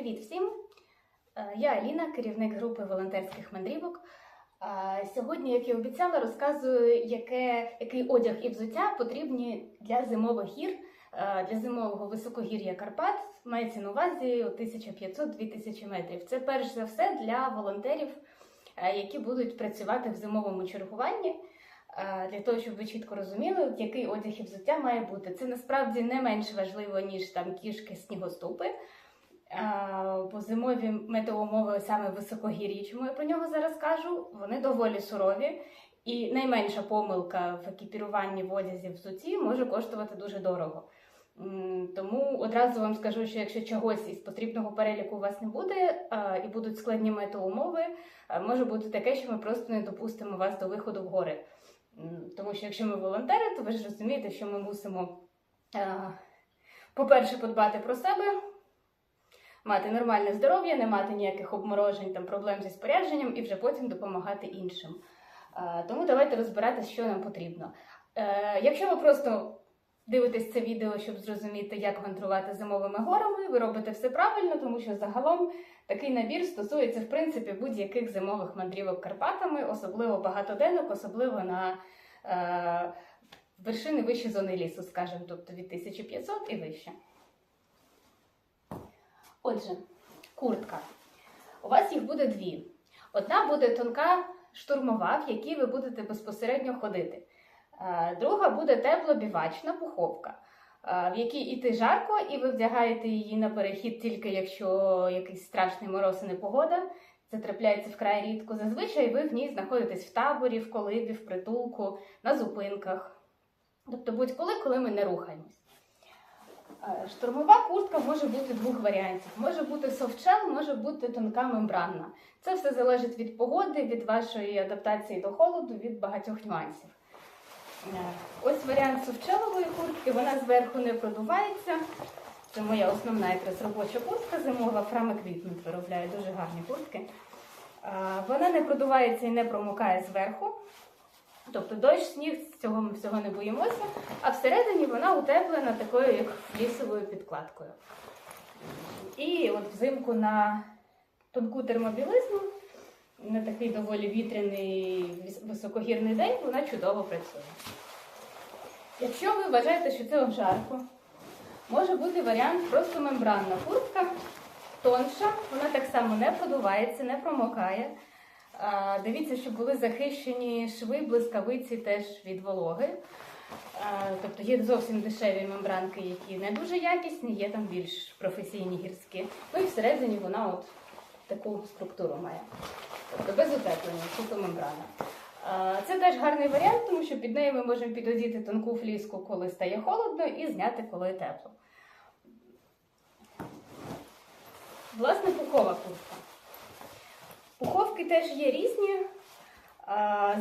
Привіт всім! Е, Я Аліна, керівник групи волонтерських мандрівок. Е, Сьогодні, як і обіцяла, розказую, яке, який одяг і взуття потрібні для зимових гір, е, для зимового високогір'я Карпат. Мається на увазі 1500-2000 метрів. Це перш за все для волонтерів, які будуть працювати в зимовому чергуванні. Для того, щоб ви чітко розуміли, який одяг і взуття має бути. Це насправді не менш важливо, ніж там кішки, снігоступи. Бо зимові метеоумови саме в високогір'ї, я про нього зараз кажу, вони доволі сурові, і найменша помилка в екіпіруванні в одязі взуті може коштувати дуже дорого. Тому одразу вам скажу, що якщо чогось із потрібного переліку у вас не буде і будуть складні метеоумови, може бути таке, що ми просто не допустимо вас до виходу в гори. Тому що якщо ми волонтери, то ви ж розумієте, що ми мусимо, по-перше, подбати про себе мати нормальне здоров'я, не мати ніяких обморожень, там проблем зі спорядженням і вже потім допомагати іншим. Е, Тому давайте розбиратися, що нам потрібно. Е, Якщо ви просто дивитесь це відео, щоб зрозуміти, як мандрувати зимовими горами, ви робите все правильно, тому що загалом такий набір стосується в принципі будь-яких зимових мандрівок Карпатами, особливо багатоденок, особливо на е, вершини вищі зони лісу, скажімо, тобто від 1500 і вище. Отже, куртка. У вас їх буде дві. Одна буде тонка штурмова, в якій ви будете безпосередньо ходити. Е, Друга буде теплобівачна пуховка, е, в якій іти жарко, і ви вдягаєте її на перехід тільки якщо якийсь страшний мороз і непогода. Це трапляється вкрай рідко. Зазвичай ви в ній знаходитесь в таборі, в колибі, в притулку, на зупинках. Тобто будь-коли, коли ми не рухаємось. Е, Штурмова куртка може бути двох варіантів. Може бути софтшел, може бути тонка мембранна. Це все залежить від погоди, від вашої адаптації до холоду, від багатьох нюансів. Е, Ось варіант софтшелової куртки, вона зверху не продувається. Це моя основна якраз робоча куртка зимова, Фрами Квітнут виробляє дуже гарні куртки. Е, Вона не продувається і не промокає зверху. Тобто дощ, сніг, цього ми всього не боїмося, а всередині вона утеплена такою, як флісовою підкладкою. І от взимку на тонку термобілизну, на такий доволі вітряний високогірний день, вона чудово працює. Якщо ви вважаєте, що це вам жарко, може бути варіант просто мембранна куртка, тонша, вона так само не продувається, не промокає. Дивіться, щоб були захищені шви, блискавиці теж від вологи. Тобто є зовсім дешеві мембранки, які не дуже якісні, є там більш професійні гірські. Ну і всередині вона от таку структуру має. Тобто без утеплення, суто мембрана. Це теж гарний варіант, тому що під нею ми можемо підодіти тонку фліску, коли стає холодно, і зняти, коли тепло. Власне, пухова куртка. Пуховки теж є різні.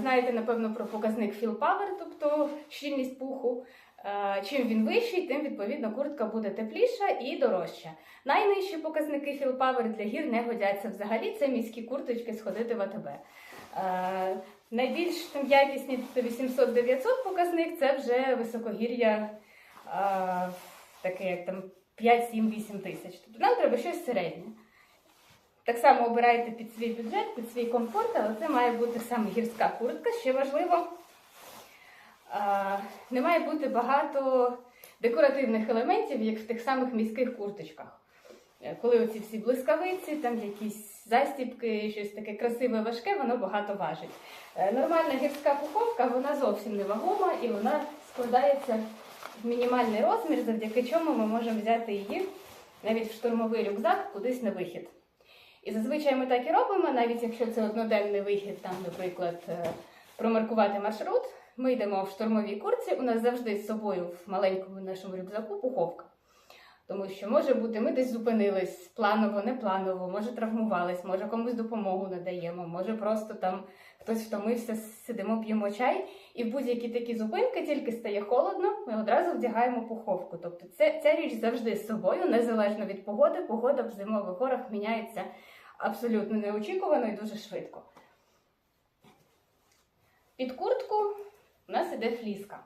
Знаєте, напевно, про показник Power, тобто щільність пуху. Чим він вищий, тим відповідно куртка буде тепліша і дорожча. Найнижчі показники Power для гір не годяться взагалі. Це міські курточки сходити в АТБ. Найбільш там якісні 800-900 показник це вже високогір'я, таке як там 5-7-8 тисяч. Тобто нам треба щось середнє. Так само обирайте під свій бюджет, під свій комфорт, але це має бути саме гірська куртка. Ще важливо, не має бути багато декоративних елементів, як в тих самих міських курточках. Е, Коли оці всі блискавиці, там якісь застібки, щось таке красиве, важке, воно багато важить. Е, Нормальна гірська пуховка, вона зовсім не вагома і вона складається в мінімальний розмір, завдяки чому ми можемо взяти її навіть в штурмовий рюкзак кудись на вихід. І зазвичай ми так і робимо, навіть якщо це одноденний вихід, там, наприклад, е, промаркувати маршрут, ми йдемо в штурмовій курці, у нас завжди з собою в маленькому нашому рюкзаку пуховка. Тому що може бути, ми десь зупинились планово, непланово, може травмувались, може комусь допомогу надаємо, може просто там хтось втомився, сидимо, п'ємо чай. І в будь-які такі зупинки тільки стає холодно, ми одразу вдягаємо пуховку. Тобто це, ця річ завжди з собою, незалежно від погоди. Погода в зимових горах міняється абсолютно неочікувано і дуже швидко. Під куртку у нас іде фліска.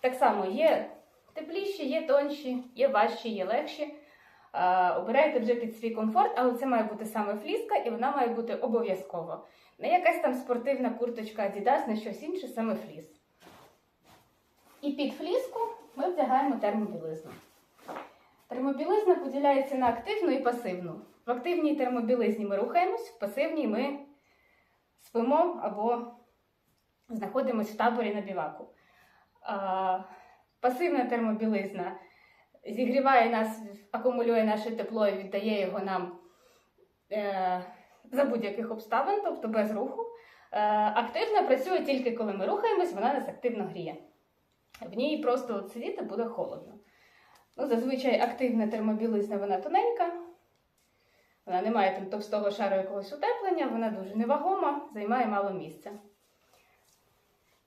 Так само є тепліші, є тонші, є важчі, є легші. Е, Обирайте вже під свій комфорт, але це має бути саме фліска, і вона має бути обов'язково. Не якась там спортивна курточка Adidas, не щось інше, саме фліс. І під фліску ми вдягаємо термобілизну. Термобілизна поділяється на активну і пасивну. В активній термобілизні ми рухаємось, в пасивній ми спимо або знаходимося в таборі на біваку. Пасивна термобілизна зігріває нас, акумулює наше тепло і віддає його нам е, за будь-яких обставин, тобто без руху. Е, активна працює тільки коли ми рухаємось, вона нас активно гріє. В ній просто сидіти буде холодно. Ну, зазвичай активна термобілизна вона тоненька, вона не має там товстого шару якогось утеплення, вона дуже невагома, займає мало місця.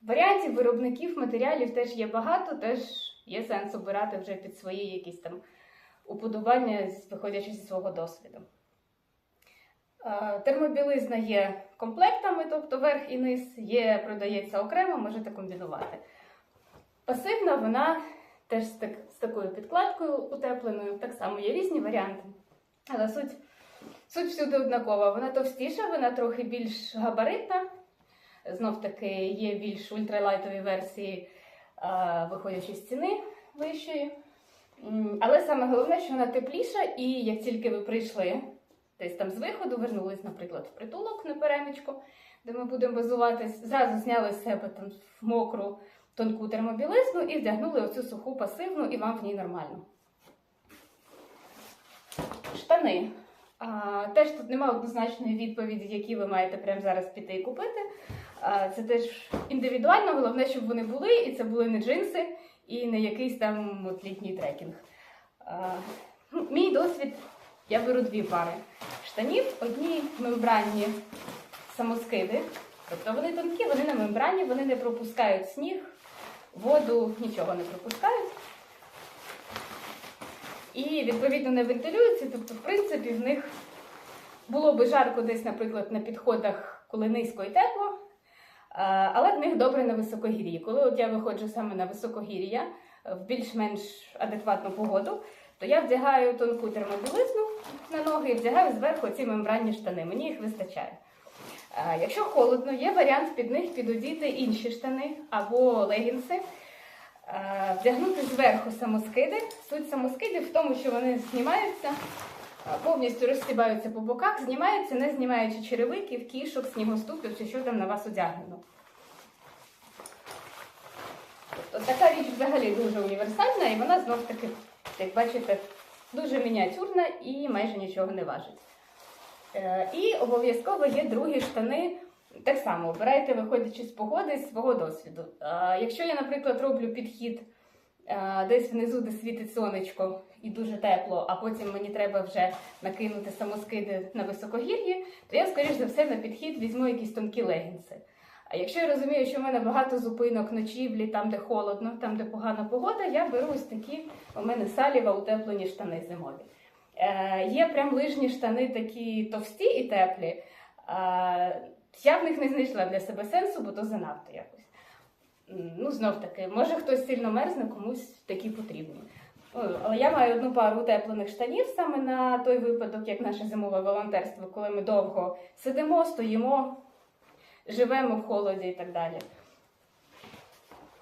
Варіантів виробників матеріалів теж є багато, теж є сенс обирати вже під свої якісь там уподобання, виходячи зі свого досвіду. Е, Термобілизна є комплектами, тобто верх і низ, є, продається окремо, можете комбінувати. Пасивна вона теж з, так, з такою підкладкою утепленою, так само є різні варіанти. Але суть, суть всюди однакова. Вона товстіша, вона трохи більш габаритна. Знов таки є більш ультралайтові версії, а, виходячи з ціни вищої. Але саме головне, що вона тепліша, і як тільки ви прийшли десь там з виходу, вернулись, наприклад, в притулок на перемічку, де ми будемо базуватись, зразу зняли з себе там мокру тонку термобілизну і вдягнули оцю суху пасивну, і вам в ній нормально. Штани. Теж тут немає однозначної відповіді, які ви маєте прямо зараз піти і купити. Це теж індивідуально, головне, щоб вони були, і це були не джинси і не якийсь там от літній трекінг. Ну, мій досвід, я беру дві пари штанів, одні мембранні самоскиди. Тобто вони тонкі, вони на мембрані, вони не пропускають сніг, воду, нічого не пропускають. І відповідно не вентилюються. Тобто, в принципі, в них було би жарко десь, наприклад, на підходах, коли низько і тепло, але в них добре на високогір'ї. Коли от я виходжу саме на високогір'я в більш-менш адекватну погоду, то я вдягаю тонку термобілизну на ноги і вдягаю зверху ці мембранні штани. Мені їх вистачає. Якщо холодно, є варіант під них підодіти інші штани або легінси. Е, Вдягнути зверху самоскиди. Суть самоскидів в тому, що вони знімаються, е, повністю розстібаються по боках, знімаються, не знімаючи черевиків, кішок, снігоступів чи що там на вас одягнено. Тобто така річ взагалі дуже універсальна, і вона знов таки, як бачите, дуже мініатюрна і майже нічого не важить. Е, І обов'язково є другі штани. Так само обирайте, виходячи з погоди з свого досвіду. Якщо я, наприклад, роблю підхід десь внизу, де світить сонечко і дуже тепло, а потім мені треба вже накинути самоскиди на високогір'ї, то я, скоріш за все, на підхід візьму якісь тонкі легінси. А якщо я розумію, що в мене багато зупинок, ночівлі, там, де холодно, там, де погана погода, я беру ось такі у мене саліва утеплені штани зимові. Е, є прям лижні штани такі товсті і теплі. Я в них не знайшла для себе сенсу, бо то занадто якось. Ну, знов таки, може хтось сильно мерзне, комусь такі потрібні. Але я маю одну пару утеплених штанів саме на той випадок, як наше зимове волонтерство, коли ми довго сидимо, стоїмо, живемо в холоді і так далі.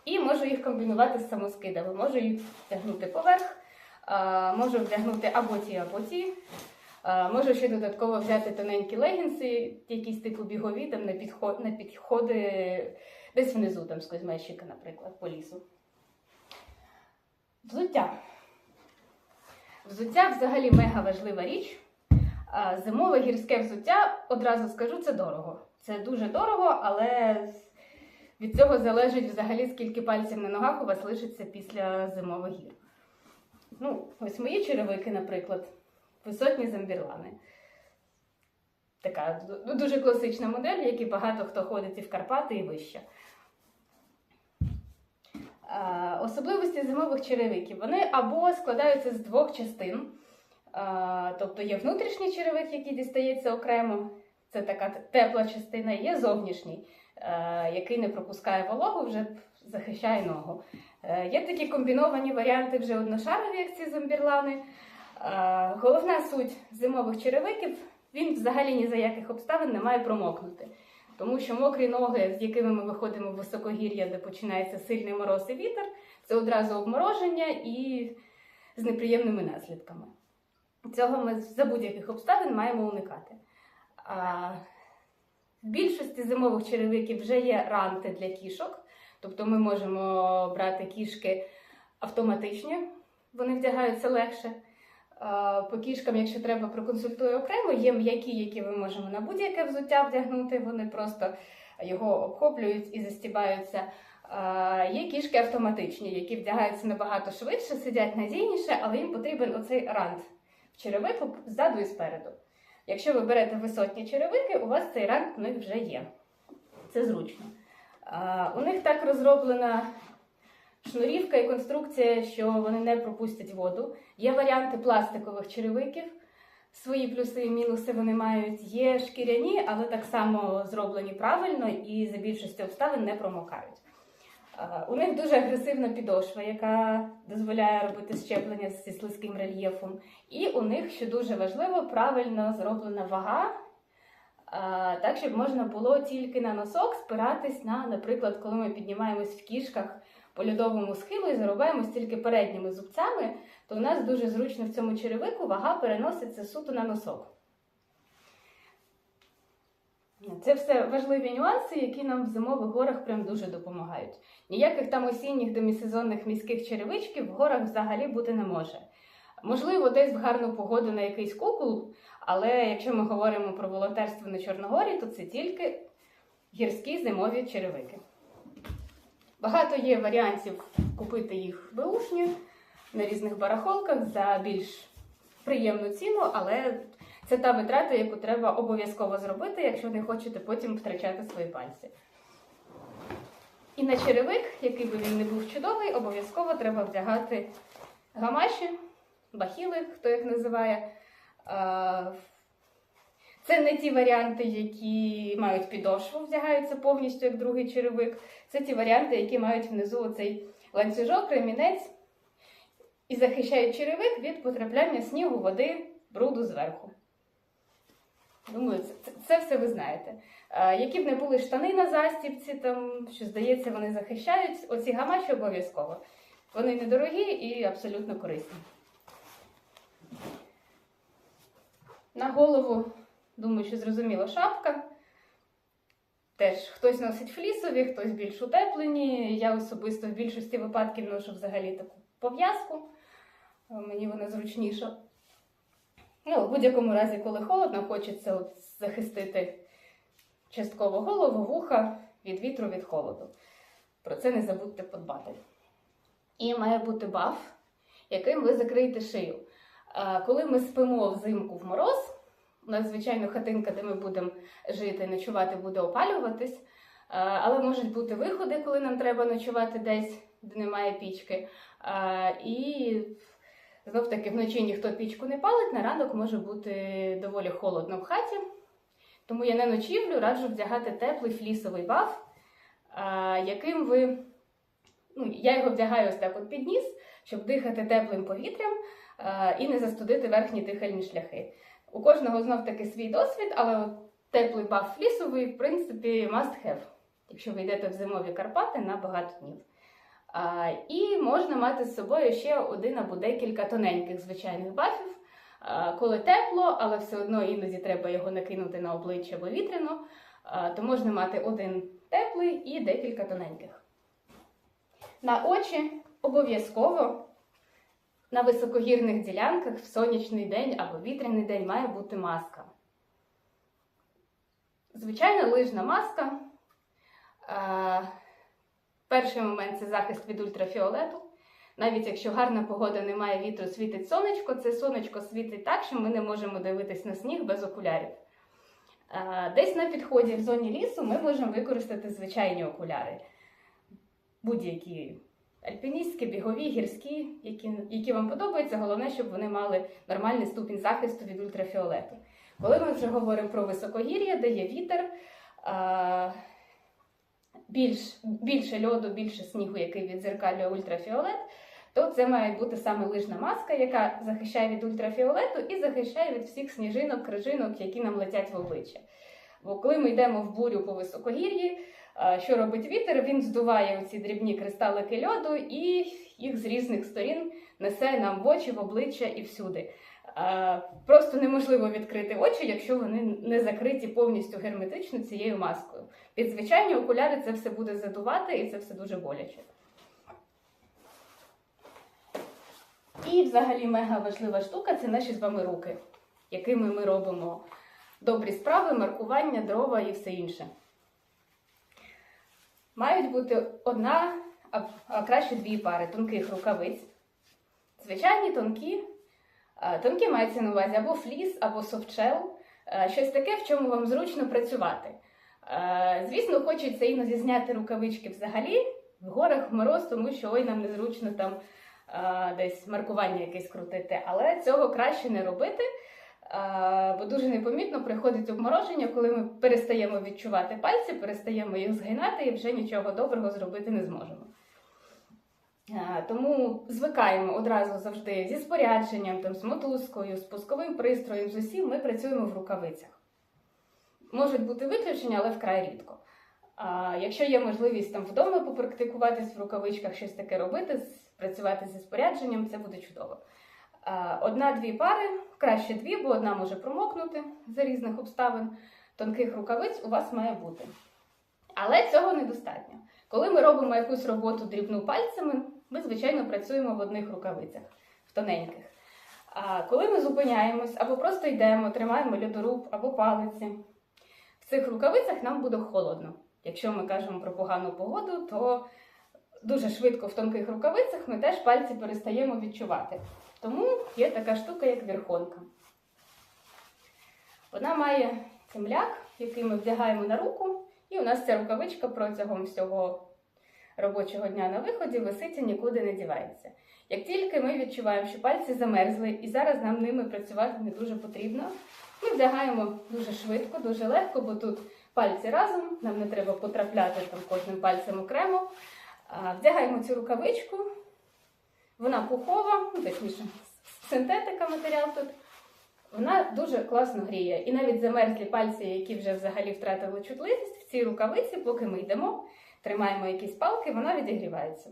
І можу їх комбінувати з самоскидами. Можу їх вдягнути поверх, можу вдягнути або ті, або ті. А, Можу ще додатково взяти тоненькі легінси, якісь типу бігові, там на, підход, на підходи десь внизу, там Козьмещика, наприклад, по лісу. Взуття. Взуття взагалі мега важлива річ. Зимове гірське взуття, одразу скажу, це дорого. Це дуже дорого, але від цього залежить взагалі, скільки пальців на ногах у вас лишиться після зимових гір. Ну, ось мої черевики, наприклад, висотні замбірлани. Така ну, дуже класична модель, як і багато хто ходить і в Карпати, і вище. Особливості зимових черевиків. Вони або складаються з двох частин. Тобто є внутрішній черевик, який дістається окремо, це така тепла частина, є зовнішній, який не пропускає вологу, вже захищає ногу. Е, Є такі комбіновані варіанти вже одношарові, як ці зомбірлани. Головна суть зимових черевиків він взагалі ні за яких обставин не має промокнути. Тому що мокрі ноги, з якими ми виходимо в високогір'я, де починається сильний мороз і вітер, це одразу обмороження і з неприємними наслідками. Цього ми за будь-яких обставин маємо уникати. А, в більшості зимових черевиків вже є ранти для кішок, тобто ми можемо брати кішки автоматичні, вони вдягаються легше. А, По кішкам, якщо треба, проконсультую окремо. Є м'які, які ми можемо на будь-яке взуття вдягнути. Вони просто його обхоплюють і застібаються. Є кішки автоматичні, які вдягаються набагато швидше, сидять надійніше, але їм потрібен оцей рант в черевику ззаду і спереду. Якщо ви берете висотні черевики, у вас цей рант в них вже є. Це зручно. У них так розроблена шнурівка і конструкція, що вони не пропустять воду. Є варіанти пластикових черевиків. Свої плюси і мінуси вони мають. Є шкіряні, але так само зроблені правильно і за більшістю обставин не промокають. У них дуже агресивна підошва, яка дозволяє робити щеплення зі слизьким рельєфом. І у них, що дуже важливо, правильно зроблена вага, так, щоб можна було тільки на носок спиратись на, наприклад, коли ми піднімаємось в кішках по льодовому схилу і заробаємось тільки передніми зубцями, то у нас дуже зручно в цьому черевику вага переноситься суто на носок. Це все важливі нюанси, які нам в зимових горах прям дуже допомагають. Ніяких там осінніх демісезонних міських черевичків в горах взагалі бути не може. Можливо, десь в гарну погоду на якийсь кукол, але якщо ми говоримо про волонтерство на Чорногорі, то це тільки гірські зимові черевики. Багато є варіантів купити їх беушні на різних барахолках за більш приємну ціну, але це та витрата, яку треба обов'язково зробити, якщо не хочете потім втрачати свої пальці. І на черевик, який би він не був чудовий, обов'язково треба вдягати гамаші, бахіли, хто їх називає. Це не ті варіанти, які мають підошву, вдягаються повністю як другий черевик. Це ті варіанти, які мають внизу оцей ланцюжок, ремінець і захищають черевик від потрапляння снігу, води, бруду зверху. Думаю, це, це, все ви знаєте. А, які б не були штани на застібці, там, що здається, вони захищають, оці гамаші обов'язково. Вони недорогі і абсолютно корисні. На голову, думаю, що зрозуміло, шапка. Теж хтось носить флісові, хтось більш утеплені. Я особисто в більшості випадків ношу взагалі таку пов'язку. Мені вона зручніша. Ну, в будь-якому разі, коли холодно, хочеться от захистити частково голову, вуха від вітру, від холоду. Про це не забудьте подбати. І має бути баф, яким ви закриєте шию. Коли ми спимо взимку в мороз, у нас, звичайно, хатинка, де ми будемо жити, ночувати, буде опалюватись. Але можуть бути виходи, коли нам треба ночувати десь, де немає пічки. А, І знов таки вночі ніхто пічку не палить, на ранок може бути доволі холодно в хаті. Тому я на ночівлю раджу вдягати теплий флісовий баф, яким ви. Ну, я його вдягаю ось так от під ніс, щоб дихати теплим повітрям і не застудити верхні дихальні шляхи. У кожного знов таки свій досвід, але теплий баф флісовий, в принципі, must have, якщо ви йдете в зимові Карпати на багато днів. А, і можна мати з собою ще один або декілька тоненьких звичайних бафів. А, коли тепло, але все одно іноді треба його накинути на обличчя або вітряно, а, то можна мати один теплий і декілька тоненьких. На очі обов'язково на високогірних ділянках в сонячний день або вітряний день має бути маска. Звичайна лижна маска. Перший момент це захист від ультрафіолету. Навіть якщо гарна погода, немає вітру, світить сонечко, це сонечко світить так, що ми не можемо дивитись на сніг без окулярів. Десь на підході в зоні лісу ми можемо використати звичайні окуляри. Будь-які альпіністські, бігові, гірські, які, які вам подобаються. Головне, щоб вони мали нормальний ступінь захисту від ультрафіолету. Коли ми вже говоримо про високогір'я, де є вітер, а, більш, більше льоду, більше снігу, який відзеркалює ультрафіолет, то це має бути саме лижна маска, яка захищає від ультрафіолету і захищає від всіх сніжинок, крижинок, які нам летять в обличчя. Бо коли ми йдемо в бурю по високогір'ї, що робить вітер? Він здуває ці дрібні кристалики льоду і їх з різних сторін несе нам в очі, в обличчя і всюди. Просто неможливо відкрити очі, якщо вони не закриті повністю герметично цією маскою. Під звичайні окуляри це все буде задувати і це все дуже боляче. І взагалі мега важлива штука це наші з вами руки, якими ми робимо добрі справи, маркування, дрова і все інше. Мають бути одна, а, краще дві пари тонких рукавиць. Звичайні тонкі. Тонкі мається на увазі або фліс, або софтшел, щось таке, в чому вам зручно працювати. Звісно, хочеться іноді зняти рукавички взагалі в горах в мороз, тому що ой, нам незручно там десь маркування якесь крутити, але цього краще не робити. Бо дуже непомітно приходить обмороження, коли ми перестаємо відчувати пальці, перестаємо їх згинати і вже нічого доброго зробити не зможемо. Тому звикаємо одразу завжди зі спорядженням, там, з мотузкою, з пусковим пристроєм, з усім ми працюємо в рукавицях. Можуть бути виключення, але вкрай рідко. А якщо є можливість там вдома попрактикуватись в рукавичках, щось таке робити, працювати зі спорядженням, це буде чудово. А, Одна-дві пари, краще дві, бо одна може промокнути за різних обставин. Тонких рукавиць у вас має бути. Але цього недостатньо. Коли ми робимо якусь роботу дрібну пальцями, ми, звичайно, працюємо в одних рукавицях, в тоненьких. А коли ми зупиняємось або просто йдемо, тримаємо льодоруб або палиці, в цих рукавицях нам буде холодно. Якщо ми кажемо про погану погоду, то дуже швидко в тонких рукавицях ми теж пальці перестаємо відчувати. Тому є така штука, як вірхонка. Вона має цемляк, який ми вдягаємо на руку, і у нас ця рукавичка протягом всього робочого дня на виході висить і нікуди не дівається. Як тільки ми відчуваємо, що пальці замерзли, і зараз нам ними працювати не дуже потрібно, ми вдягаємо дуже швидко, дуже легко, бо тут пальці разом, нам не треба потрапляти там кожним пальцем окремо. Вдягаємо цю рукавичку, вона пухова, ну, точніше, синтетика матеріал тут. Вона дуже класно гріє. І навіть замерзлі пальці, які вже взагалі втратили чутливість, в цій рукавиці, поки ми йдемо, тримаємо якісь палки, вона відігрівається.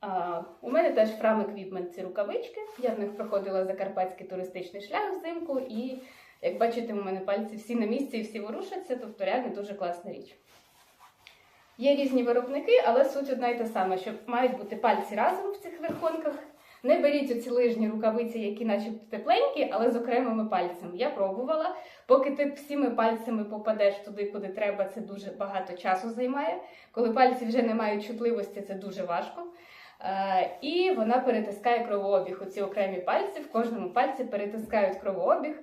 А, у мене теж фрам еквіпмент ці рукавички. Я в них проходила закарпатський туристичний шлях взимку, і як бачите, у мене пальці всі на місці і всі ворушаться, тобто реально дуже класна річ. Є різні виробники, але суть одна і та сама, що мають бути пальці разом в цих верхонках. Не беріть оці лижні рукавиці, які начебто тепленькі, але з окремими пальцями. Я пробувала. Поки ти всіми пальцями попадеш туди, куди треба, це дуже багато часу займає. Коли пальці вже не мають чутливості, це дуже важко. Е, і вона перетискає кровообіг. Оці окремі пальці в кожному пальці перетискають кровообіг,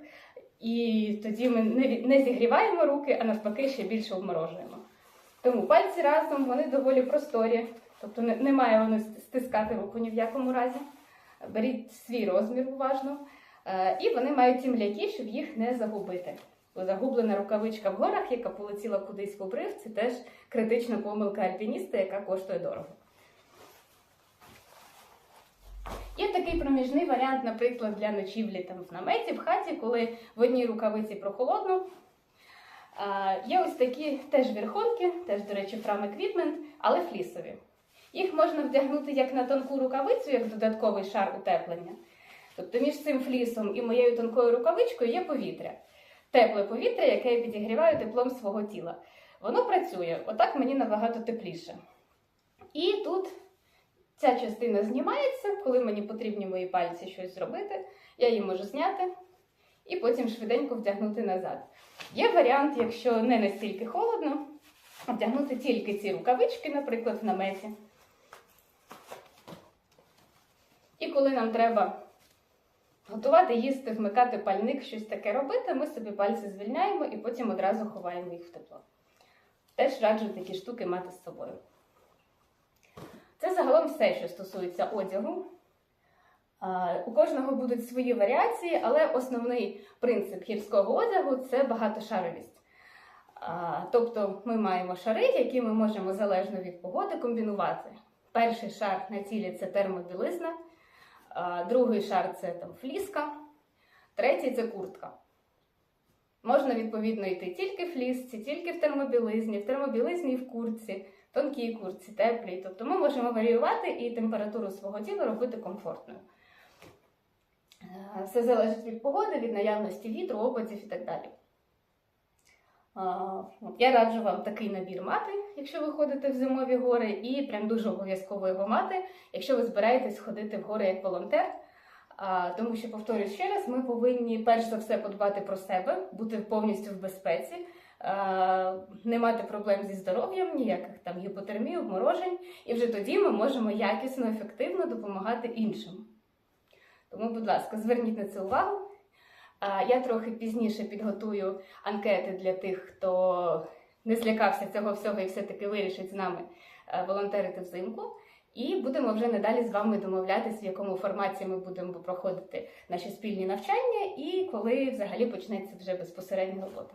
і тоді ми не зігріваємо руки, а навпаки ще більше обморожуємо. Тому пальці разом вони доволі просторі, тобто не, не має воно стискати руку ні в якому разі. Беріть свій розмір уважно. Е, І вони мають ті м'які, щоб їх не загубити. Бо загублена рукавичка в горах, яка полетіла кудись в обрив, це теж критична помилка альпініста, яка коштує дорого. Є такий проміжний варіант, наприклад, для ночівлі там в наметі, в хаті, коли в одній рукавиці прохолодно. Є ось такі теж вірхонки, теж, до речі, фрам еквіпмент, але флісові. Їх можна вдягнути як на тонку рукавицю, як додатковий шар утеплення. Тобто між цим флісом і моєю тонкою рукавичкою є повітря. Тепле повітря, яке я підігріваю теплом свого тіла. Воно працює, отак мені набагато тепліше. І тут ця частина знімається, коли мені потрібні мої пальці щось зробити, я її можу зняти і потім швиденько вдягнути назад. Є варіант, якщо не настільки холодно, вдягнути тільки ці рукавички, наприклад, в наметі. І коли нам треба готувати, їсти, вмикати пальник, щось таке робити, ми собі пальці звільняємо і потім одразу ховаємо їх в тепло. Теж раджу такі штуки мати з собою. Це загалом все, що стосується одягу. У кожного будуть свої варіації, але основний принцип гірського одягу це багатошаровість. Тобто ми маємо шари, які ми можемо залежно від погоди комбінувати. Перший шар на тілі це термобілизна, другий шар це там фліска, третій це куртка. Можна відповідно йти тільки в флісці, тільки в термобілизні, в термобілизні в куртці, тонкій куртці, теплій. Тобто ми можемо варіювати і температуру свого тіла робити комфортною. Е, Все залежить від погоди, від наявності вітру, опадів і так далі. Я раджу вам такий набір мати, якщо ви ходите в зимові гори, і прям дуже обов'язково його мати, якщо ви збираєтесь ходити в гори як волонтер. Тому що, повторюю ще раз, ми повинні перш за все подбати про себе, бути повністю в безпеці, не мати проблем зі здоров'ям, ніяких там гіпотермій, обморожень, і вже тоді ми можемо якісно, ефективно допомагати іншим. Тому, будь ласка, зверніть на це увагу. Я трохи пізніше підготую анкети для тих, хто не злякався цього всього і все-таки вирішить з нами е, волонтерити взимку. І будемо вже надалі з вами домовлятися, в якому форматі ми будемо проходити наші спільні навчання і коли взагалі почнеться вже безпосередня робота.